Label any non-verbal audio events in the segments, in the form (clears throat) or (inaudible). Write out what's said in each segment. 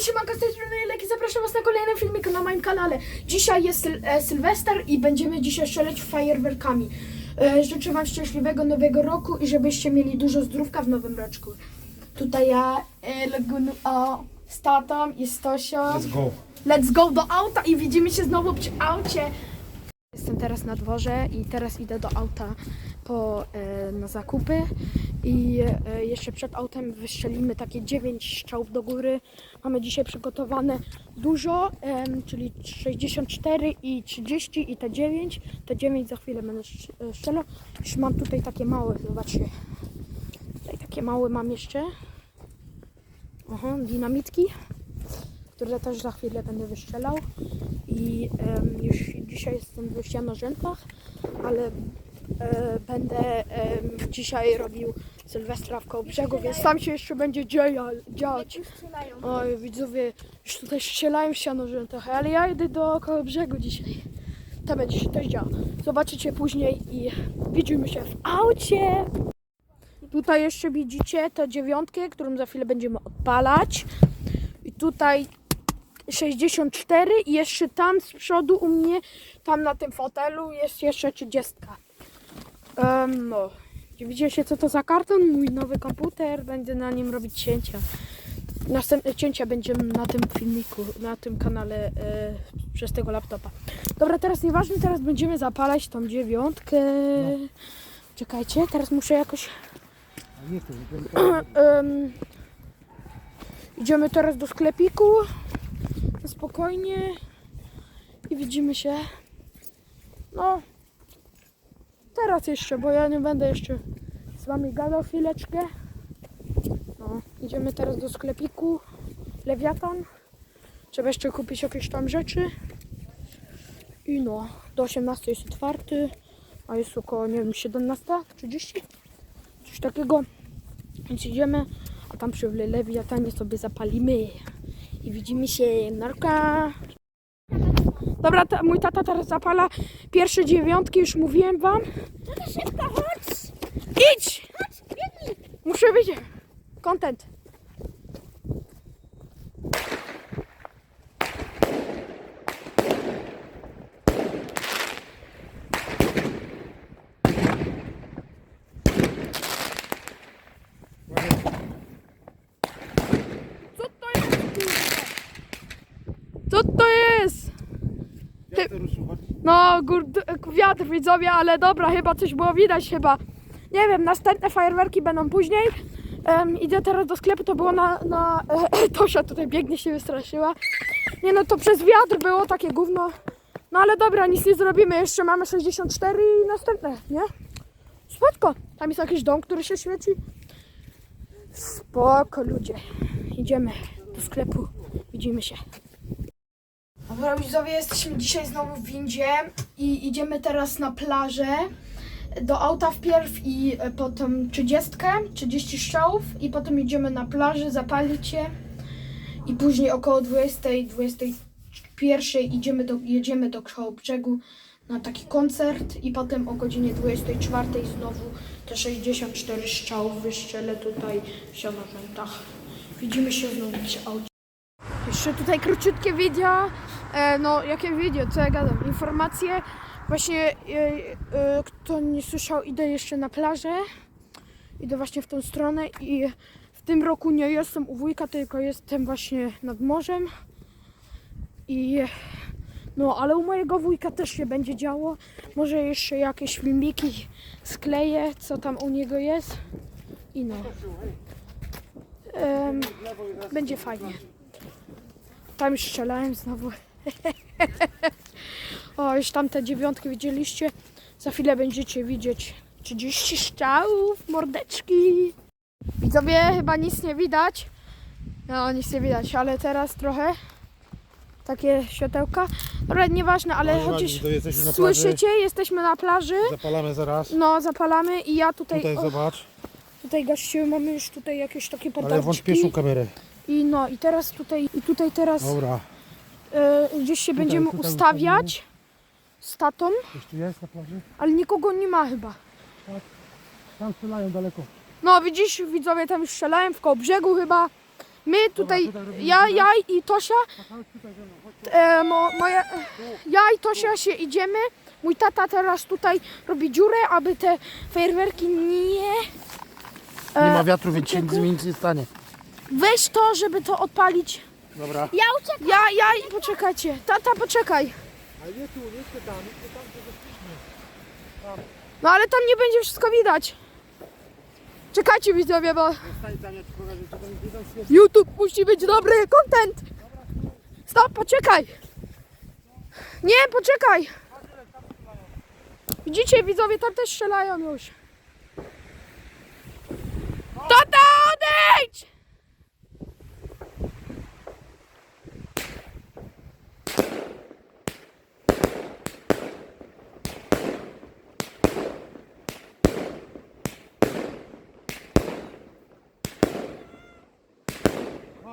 Siemanko, z tej strony Leki, zapraszam was na kolejny filmik na moim kanale. Dzisiaj jest e, Sylwester i będziemy dzisiaj strzelać fajerwerkami. E, życzę wam szczęśliwego nowego roku i żebyście mieli dużo zdrówka w nowym roczku. Tutaj ja, e, Legun, o, z tatą i z Tosią. Let's go. Let's go do auta i widzimy się znowu przy aucie. Jestem teraz na dworze i teraz idę do auta po, e, na zakupy i e, jeszcze przed autem wystrzelimy takie 9 strzałów do góry. Mamy dzisiaj przygotowane dużo, czyli 64 i 30 i te 9. Te 9 za chwilę będę e, strzelał. Już mam tutaj takie małe, zobaczcie. Tutaj takie małe mam jeszcze. Aha, dinamitki które też za chwilę będę wystrzelał. I już dzisiaj jestem w Janorzętach, ale e, będę dzisiaj robił Sylwestra w Kołobrzegu, więc tam się jeszcze będzie dzieja, dziać. Oj, widzowie, już tutaj strzelają w Janorzętach, ale ja idę do Kołobrzegu dzisiaj. Tam będzie się też działo. Zobaczycie później i widzimy się w aucie. Tutaj jeszcze widzicie tę dziewiątkę, którą za chwilę będziemy odpalać. I tutaj 64 i jeszcze tam z przodu u mnie, tam na tym fotelu jest jeszcze 30. Um, no. Widzicie co to za karton? Mój nowy komputer, będę na nim robić cięcia. Następne cięcia będziemy na tym filmiku, na tym kanale e, przez tego laptopa. Dobra, teraz nieważne, teraz będziemy zapalać tą dziewiątkę. Czekajcie, teraz muszę jakoś Nie chcę, (clears throat) idziemy teraz do sklepiku. Spokojnie. I widzimy się. No. Teraz jeszcze, bo ja nie będę jeszcze z wami gadał chwileczkę. No, idziemy teraz do sklepiku. Lewiatan. Trzeba jeszcze kupić jakieś tam rzeczy. I no, do 18 jest otwarty. A jest około, nie wiem, 17.30. Coś takiego. Więc idziemy, a tam przy lewiatanie sobie zapalimy i widzimy się narka. Dobra, ta, mój tata teraz zapala pierwsze dziewiątki, już mówiłem wam. Szybko, chodź! Idź! Muszę być content. Co to jest? Chodź. No, gór, wiatr widzowie, ale dobra, chyba coś było widać chyba. Nie wiem, następne fajerwerki będą później. Em, idę teraz do sklepu, to było na... na (clears throat) Tosia tutaj biegnie, się wystraszyła. Nie no, to przez wiatr było takie gówno. No ale dobra, nic nie zrobimy, jeszcze mamy 64 i następne, nie? Spoko. Tam jest jakiś dom, który się świeci. Spoko, ludzie. Idziemy do sklepu, widzimy się. Dobra widzowie, jesteśmy dzisiaj znowu w windzie i idziemy teraz na plażę. Do auta wpierw i e, potem 30, 30 strzałów i potem idziemy na plażę, zapalić je i później około 20, 21 idziemy do, jedziemy do Kołobrzegu na taki koncert i potem o godzinie 24 znowu te 64 strzałów wyszczelę tutaj w Sianorzętach. Widzimy się znowu przy aucie. Jeszcze tutaj króciutkie wideo. E, no, jakie wideo, co ja gadam? Informacje. Właśnie, e, e, kto nie słyszał, idę jeszcze na plażę. Idę właśnie w tą stronę i w tym roku nie jestem u wujka, tylko jestem właśnie nad morzem. I no, ale u mojego wujka też się będzie działo. Może jeszcze jakieś filmiki skleję, co tam u niego jest. I no. Em, będzie fajnie. Tam strzelałem znowu. (laughs) o, już tam te dziewiątki widzieliście. Za chwilę będziecie widzieć 30 strzałów, mordeczki. Widzowie, chyba nic nie widać. No, nic nie widać, ale teraz trochę takie światełka. Dobra, nieważne, ale No, chociaż jesteśmy słyszycie, jesteśmy na plaży. Zapalamy zaraz. No, zapalamy i ja tutaj, Tutaj o, zobacz. tutaj gościu, mamy już tutaj jakieś takie Ale włącz pierwszą kamerę. I no, i teraz tutaj, i tutaj teraz Dobra. E, gdzieś się Tutaj, będziemy tutaj ustawiać z tatą, tu jest na plaży? ale nikogo nie ma chyba. Tam strzelają daleko. No widzisz, widzowie tam już strzelałem w koło brzegu chyba. My tutaj, ja, ja i Tosia, e, mo, moja, ja i Tosia się idziemy. Mój tata teraz tutaj robi dziurę, aby te fajerwerki nie... Nie ma E, wiatru, więc się nic, mi nic nie stanie. weź to, żeby to odpalić. Dobra. Ja uciekam. Ja, ja i poczekajcie. Tata, poczekaj. Ale nie tu, nie chcę tam, nie chcę tam, gdzie wyszliśmy. No ale tam nie będzie wszystko widać. Czekajcie widzowie, bo Stań tam, ja ci pokażę, co tam jest widać. Jest. YouTube musi być dobry content. Stop, poczekaj. Nie, poczekaj. Widzicie widzowie, tam też strzelają już. Tata, odejdź!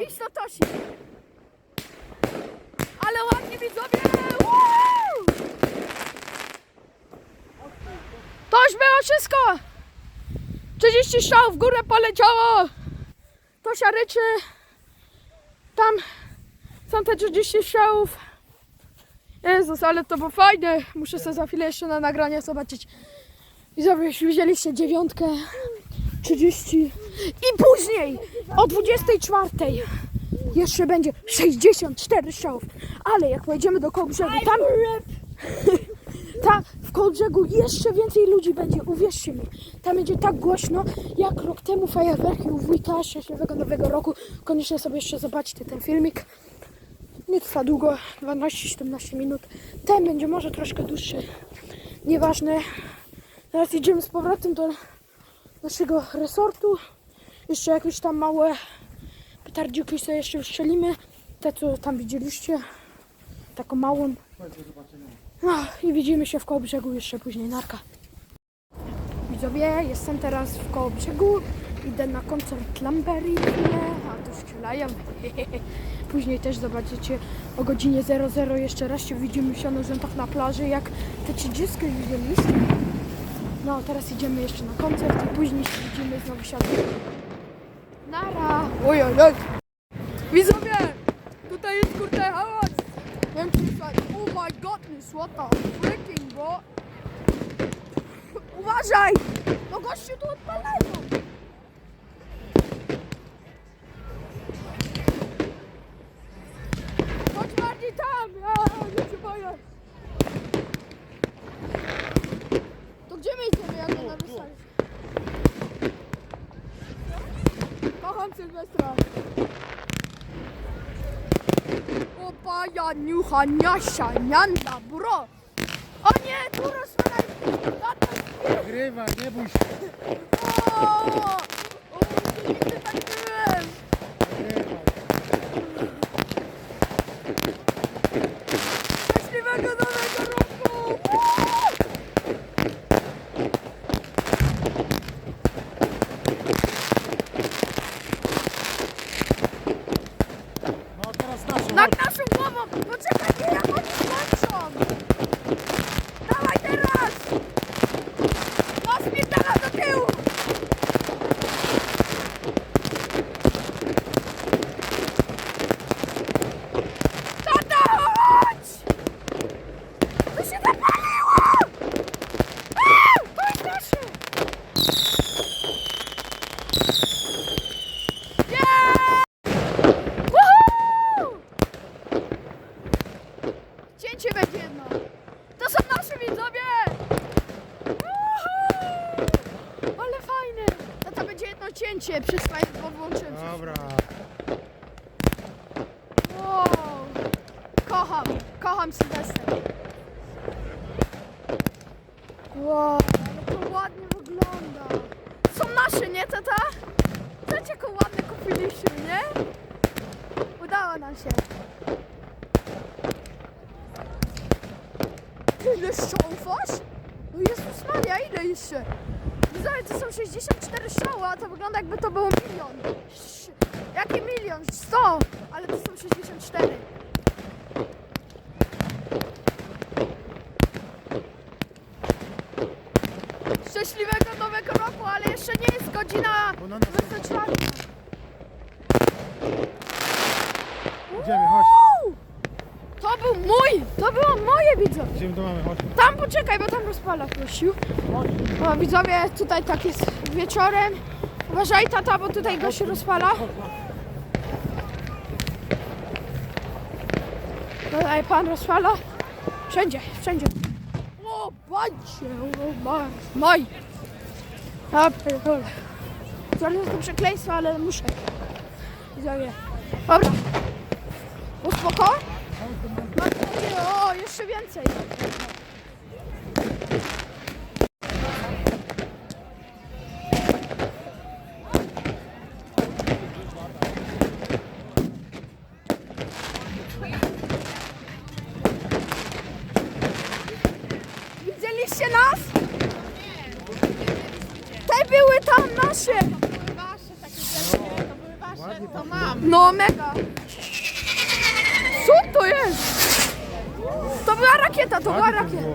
Idź do Tosi. Ale ładnie widzowie! Woo! Toś było wszystko! 30 strzał w górę poleciało! Tosia ryczy. Tam są te 30 strzałów. Jezus, ale to było fajne. Muszę sobie za chwilę jeszcze na nagrania zobaczyć. Widzowie, jeśli widzieliście dziewiątkę, 30 i później o 24 jeszcze będzie 64 strzałów. Ale jak pojedziemy do Kołbrzegu, tam, (laughs) tam w Kołbrzegu jeszcze więcej ludzi będzie, uwierzcie mi. Tam będzie tak głośno, jak rok temu fajerwerki u wujka szczęśliwego nowego roku. Koniecznie sobie jeszcze zobaczcie ten filmik. Nie trwa długo, 12-17 minut. Ten będzie może troszkę dłuższy. Nieważne. Teraz idziemy z powrotem do naszego resortu. Jeszcze jakieś tam małe petardziki sobie jeszcze ustrzelimy. Te, co tam widzieliście. Taką małą. No i widzimy się w koło brzegu jeszcze później. Narka. Widzowie, jestem teraz w koło brzegu. Idę na koncert Lamberii. A tu strzelają. (laughs) Później też zobaczycie o godzinie 00 jeszcze raz się widzimy w Sianorzętach na plaży, jak te 30 widzieliście. No, teraz idziemy jeszcze na koncert i później się widzimy znowu siadamy. Nara! Oj, oj, oj! Widzowie! Tutaj jest kurde hałas! Nie wiem, czy słychać. Oh my godness, what the freaking bro! Uważaj! No gościu tu odpalają! Ja niucha, niasia, nianda, bro. O nie, tu rozwalaj. Tata, Nagrywa, nie bój się. o! O, nigdy tak byłem. Nagrywa. Szczęśliwego nowego milion. Jaki milion? 100! Ale to są 64. Szczęśliwego nowego roku, ale jeszcze nie jest godzina Bo na nas 24. Idziemy, chodź. To był mój! To było moje widzowie! Idziemy do mamy, chodź. Tam poczekaj, bo tam rozpala prosił. O, widzowie, tutaj tak jest wieczorem. Uważaj tata, bo tutaj go się rozpala. Tutaj pan rozpala. Wszędzie, wszędzie. O, patrzcie, o, ma- maj. Ja pierdolę. Zaraz to przekleństwo, ale muszę. Widzowie. Dobra. Uspoko? O, jeszcze więcej.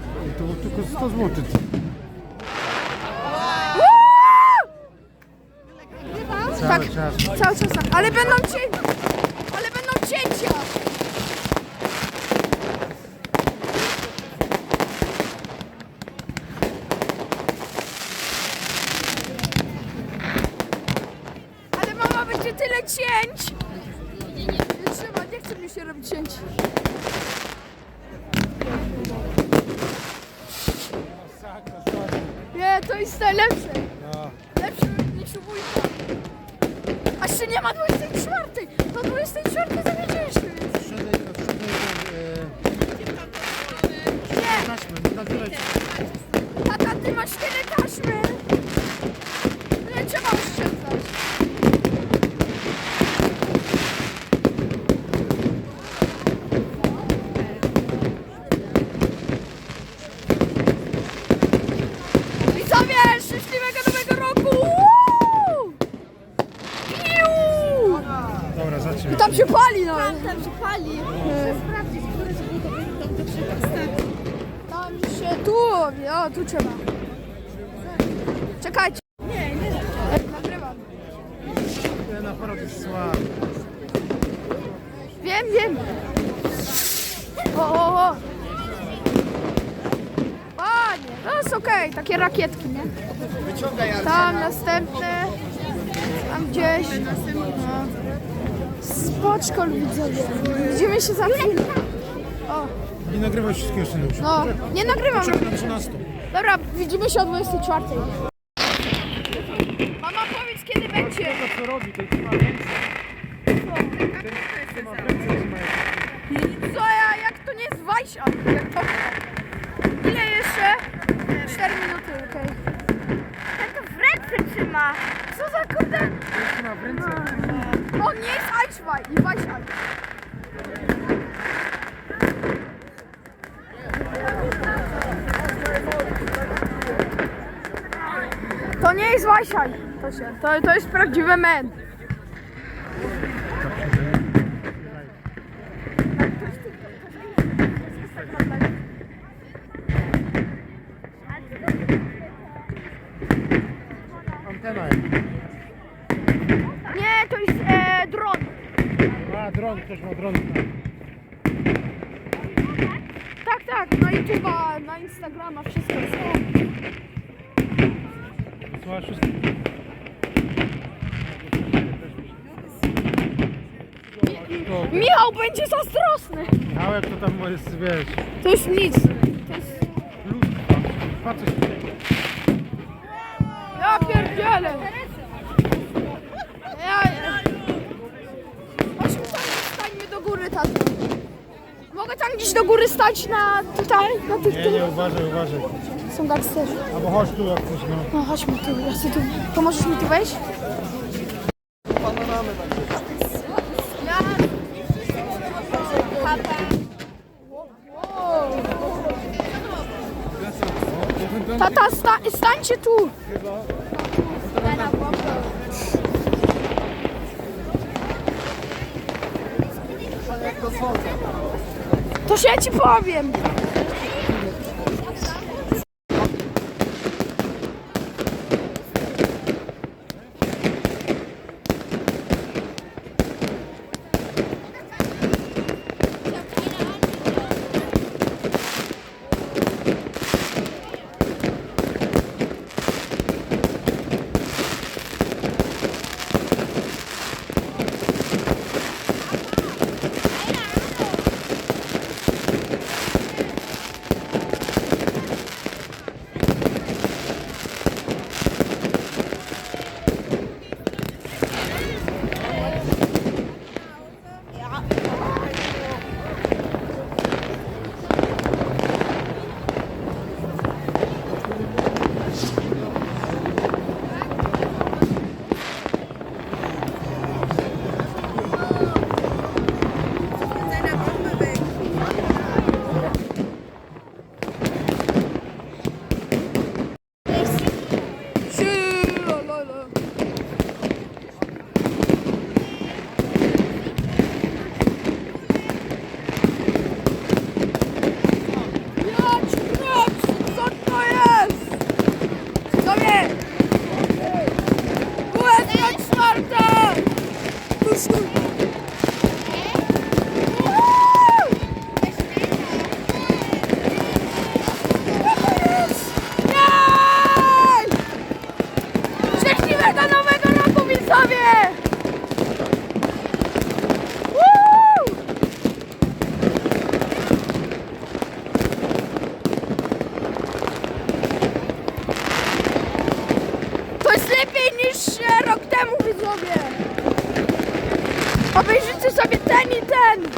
To było. I to było tylko 100 zł. Tak, Cały czas. cały czas tak. Ale będą cięcia. Ale będą cięcia. Ale mama będzie tyle cięć. Nie trzeba, nie chce mi się robić cięć. Nie, to jest najlepsze. No. Lepszy niż u wujka. A jeszcze nie ma 24. Do 24 zawiedzieliśmy, więc Sprzedaj, sprzedaj nie. taśmy, na tyle. Tata, ty masz tyle taśmy. Nie trzeba oszczędzać. Widzowie, szczęśliwego nowego roku! Uuu! Piu! Dobra, zacznijmy. Tam się pali nawet. Tam się pali. Muszę sprawdzić, które są to będą do przetestu. Tam się tu, o tu trzeba. Czekajcie. Nie, nie. Nagrywam. Ten aparat jest słaby. Wiem, wiem. O, o, o. Ładnie, to jest okej, takie rakietki, nie? Tam następne, tam gdzieś. No. Spoczko, widzowie. Widzimy się za chwilę. O, Nie nagrywaj wszystkiego, synuś. no, nie nagrywam. Czekaj na 13. Dobra, widzimy się o 24. Mama, powiedz kiedy będzie. To co robi, to trzyma ręce. Trzyma w ręce, trzyma jak- Co ja, jak to nie jest wajsia? Jak to... Ile jeszcze? 4 minuty, okej. To w trzyma. Co za kurde? Trzyma. On nie jest Eichwein i. To nie jest Weichheit. To, to, to jest prawdziwy men. Antena jest. Nie, to jest e, dron. A, dron, ktoś ma dron. Tak, tak, na YouTube'a, na Instagrama, wszystko jest. Wszystko. To, Michał będzie zazdrosny. Michałek to tam jest, wiesz, To już nic. luz. Patrz, coś Ja pierdzielę. Ja... Chodźmy tam, stańmy do góry, tato. Mogę tam gdzieś do góry stać na tutaj, na tych Nie, nie, uważaj, uważaj. Są gangsterzy. Albo chodź tu jak coś, no. No chodźmy tu, ja sobie tu. Pomożesz mi tu wejść? Tata, sta stańcie tu! To się ja ci powiem! temu widzowie! Obejrzyjcie sobie ten i ten!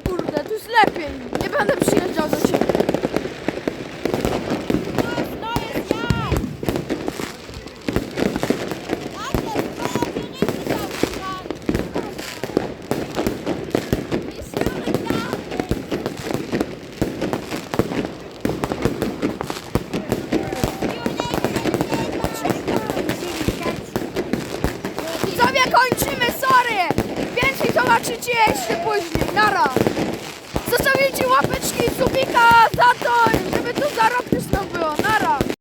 Kurde, tu jest lepiej. Nie będę przyjeżdżał do ciebie.